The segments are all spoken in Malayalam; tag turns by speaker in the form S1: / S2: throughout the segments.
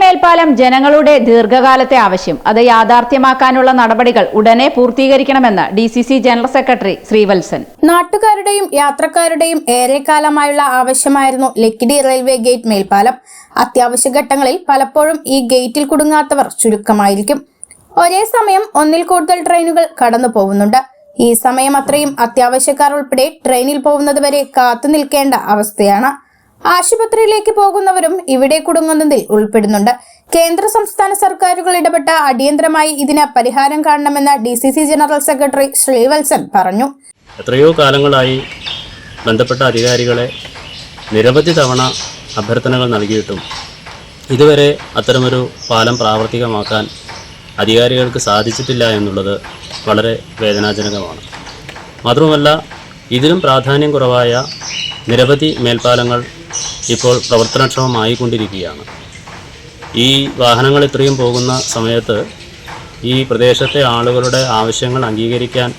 S1: മേൽപ്പാലം ജനങ്ങളുടെ ദീർഘകാലത്തെ ആവശ്യം. അത് യാഥാർത്ഥ്യമാക്കാനുള്ള നടപടികൾ ഉടനെ പൂർത്തീകരിക്കണമെന്ന് D C C general secretary Sreevalsan.
S2: നാട്ടുകാരുടെയും യാത്രക്കാരുടെയും ഏറെക്കാലമായുള്ള ആവശ്യമായിരുന്നു ലക്കിടി റെയിൽവേ ഗേറ്റ് മേൽപ്പാലം. അത്യാവശ്യ ഘട്ടങ്ങളിൽ പലപ്പോഴും ഈ ഗേറ്റിൽ കുടുങ്ങാത്തവർ ചുരുക്കമായിരിക്കും. ഒരേ സമയം ഒന്നിൽ കൂടുതൽ ട്രെയിനുകൾ കടന്നു പോകുന്നുണ്ട്. ഈ സമയം അത്രയും അത്യാവശ്യക്കാർ ഉൾപ്പെടെ ട്രെയിനിൽ പോകുന്നത് വരെ കാത്തു നിൽക്കേണ്ട അവസ്ഥയാണ്. ആശുപത്രിയിലേക്ക് പോകുന്നവരും ഇവിടെ കുടുങ്ങുന്നതിൽ ഉൾപ്പെടുന്നുണ്ട്. കേന്ദ്ര സംസ്ഥാന സർക്കാരുകൾ ഇടപെട്ട അടിയന്തരമായി ഇതിന് പരിഹാരം കാണണമെന്ന് ഡി ജനറൽ സെക്രട്ടറി ശ്രീവത്സൻ പറഞ്ഞു.
S3: എത്രയോ കാലങ്ങളായി ബന്ധപ്പെട്ട അധികാരികളെ നിരവധി തവണ അഭ്യർത്ഥനകൾ നൽകിയിട്ടും ഇതുവരെ അത്തരമൊരു പാലം പ്രാവർത്തികമാക്കാൻ അധികാരികൾക്ക് സാധിച്ചിട്ടില്ല എന്നുള്ളത് വളരെ വേദനാജനകമാണ്. മാത്രമല്ല ഇതിലും പ്രാധാന്യം കുറവായ നിരവധി മേൽപ്പാലങ്ങൾ ഇപ്പോൾ പ്രവർത്തനക്ഷമമായിക്കൊണ്ടിരിക്കുകയാണ്. ഈ വാഹനങ്ങൾ ഇത്രയും പോകുന്ന സമയത്ത് ഈ പ്രദേശത്തെ ആളുകളുടെ ആവശ്യങ്ങൾ അംഗീകരിക്കാൻ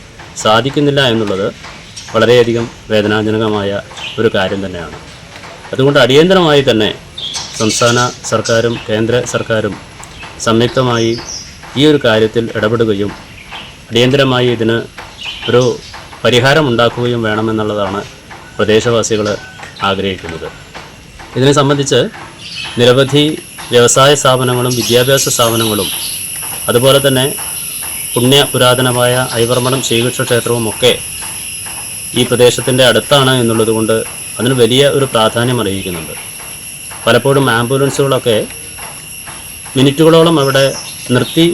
S3: സാധിക്കുന്നില്ല എന്നുള്ളത് വളരെയധികം വേദനാജനകമായ ഒരു കാര്യം തന്നെയാണ്. അതുകൊണ്ട് അടിയന്തരമായി തന്നെ സംസ്ഥാന സർക്കാരും കേന്ദ്ര സർക്കാരും സംയുക്തമായി ഈ ഒരു കാര്യത്തിൽ ഇടപെടുകയും അടിയന്തരമായി ഇതിന് ഒരു പരിഹാരമുണ്ടാക്കുകയും വേണമെന്നുള്ളതാണ് പ്രദേശവാസികൾ ആഗ്രഹിക്കുന്നത്. ഇതിനെ സംബന്ധിച്ച് നിരവധി വ്യവസായ സ്ഥാപനങ്ങളും വിദ്യാഭ്യാസ സ്ഥാപനങ്ങളും അതുപോലെ തന്നെ പുണ്യ പുരാതനമായ ഐവർമഠം ശ്രീകൃഷ്ണ ക്ഷേത്രവും ഒക്കെ ഈ പ്രദേശത്തിന്റെ അടുത്താണ് എന്നുള്ളത് കൊണ്ട് അതിന് വലിയ ഒരു പ്രാധാന്യം അറിയിക്കുന്നുണ്ട്. പലപ്പോഴും ആംബുലൻസുകളൊക്കെ മിനിറ്റുകളോളം അവിടെ നിർത്തി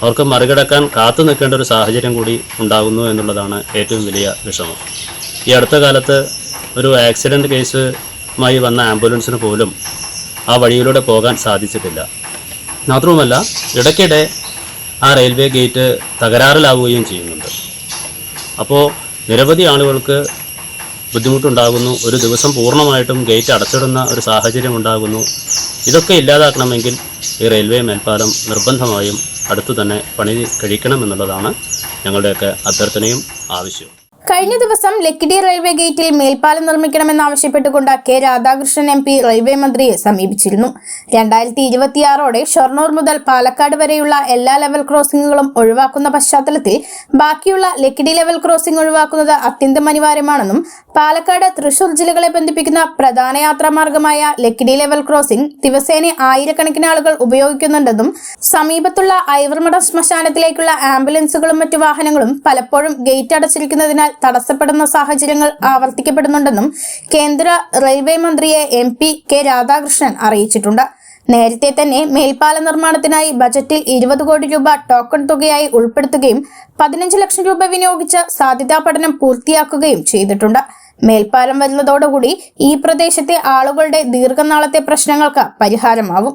S3: അവർക്ക് മറികടക്കാൻ കാത്തു നിൽക്കേണ്ട ഒരു സാഹചര്യം കൂടി ഉണ്ടാകുന്നു എന്നുള്ളതാണ് ഏറ്റവും വലിയ വിഷമം. ഈ അടുത്ത കാലത്ത് ഒരു ആക്സിഡന്റ് കേസുമായി വന്ന ആംബുലൻസിന് പോലും ആ വഴിയിലൂടെ പോകാൻ സാധിച്ചിട്ടില്ല. മാത്രവുമല്ല ഇടയ്ക്കിടെ ആ റെയിൽവേ ഗേറ്റ് തകരാറിലാവുകയും ചെയ്യുന്നുണ്ട്. അപ്പോൾ നിരവധി ആളുകൾക്ക് ബുദ്ധിമുട്ടുണ്ടാകുന്നു ഒരു ദിവസം പൂർണമായിട്ടും ഗേറ്റ് അടച്ചിടുന്ന ഒരു സാഹചര്യം ഉണ്ടാകുന്നു. ഇതൊക്കെ ഇല്ലാതാക്കണമെങ്കിൽ ഈ റെയിൽവേ മേൽപ്പാലം നിർബന്ധമായും അടുത്തു തന്നെ പണി കഴിക്കണമെന്നുള്ളതാണ് ഞങ്ങളുടെയൊക്കെ അഭ്യർത്ഥനയും ആവശ്യവും.
S2: കഴിഞ്ഞ ദിവസം ലക്കിടി റെയിൽവേ ഗേറ്റിൽ മേൽപ്പാലം നിർമ്മിക്കണമെന്നാവശ്യപ്പെട്ടുകൊണ്ട് K Radhakrishnan M P railway മന്ത്രിയെ സമീപിച്ചിരുന്നു. രണ്ടായിരത്തി ഇരുപത്തിയാറോടെ ഷൊർണൂർ മുതൽ പാലക്കാട് വരെയുള്ള എല്ലാ ലെവൽ ക്രോസിംഗുകളും ഒഴിവാക്കുന്ന പശ്ചാത്തലത്തിൽ ബാക്കിയുള്ള ലക്കിടി ലെവൽ ക്രോസിംഗ് ഒഴിവാക്കുന്നത് അത്യന്തം അനിവാര്യമാണെന്നും പാലക്കാട് തൃശൂർ ജില്ലകളെ ബന്ധിപ്പിക്കുന്ന പ്രധാന യാത്രാമാർഗമായ ലക്കിടി ലെവൽ ക്രോസിംഗ് ദിവസേന ആയിരക്കണക്കിന് ആളുകൾ ഉപയോഗിക്കുന്നുണ്ടെന്നും സമീപത്തുള്ള ഐവർമഠ ശ്മശാനത്തിലേക്കുള്ള ആംബുലൻസുകളും മറ്റു വാഹനങ്ങളും പലപ്പോഴും ഗേറ്റ് അടച്ചിരിക്കുന്നതിനാൽ തടസ്സപ്പെടുന്ന സാഹചര്യങ്ങൾ ആവർത്തിക്കപ്പെടുന്നുണ്ടെന്നും കേന്ദ്ര റെയിൽവേ മന്ത്രിയെ എം പി കെ രാധാകൃഷ്ണൻ അറിയിച്ചിട്ടുണ്ട്. നേരത്തെ തന്നെ മേൽപ്പാല നിർമ്മാണത്തിനായി ബജറ്റിൽ ഇരുപത് കോടി രൂപ ടോക്കൺ തുകയായി ഉൾപ്പെടുത്തുകയും പതിനഞ്ച് ലക്ഷം രൂപ വിനിയോഗിച്ച് സാധ്യതാ പഠനം പൂർത്തിയാക്കുകയും ചെയ്തിട്ടുണ്ട്. മേൽപ്പാലം വരുന്നതോടുകൂടി ഈ പ്രദേശത്തെ ആളുകളുടെ ദീർഘനാളത്തെ പ്രശ്നങ്ങൾക്ക് പരിഹാരമാവും.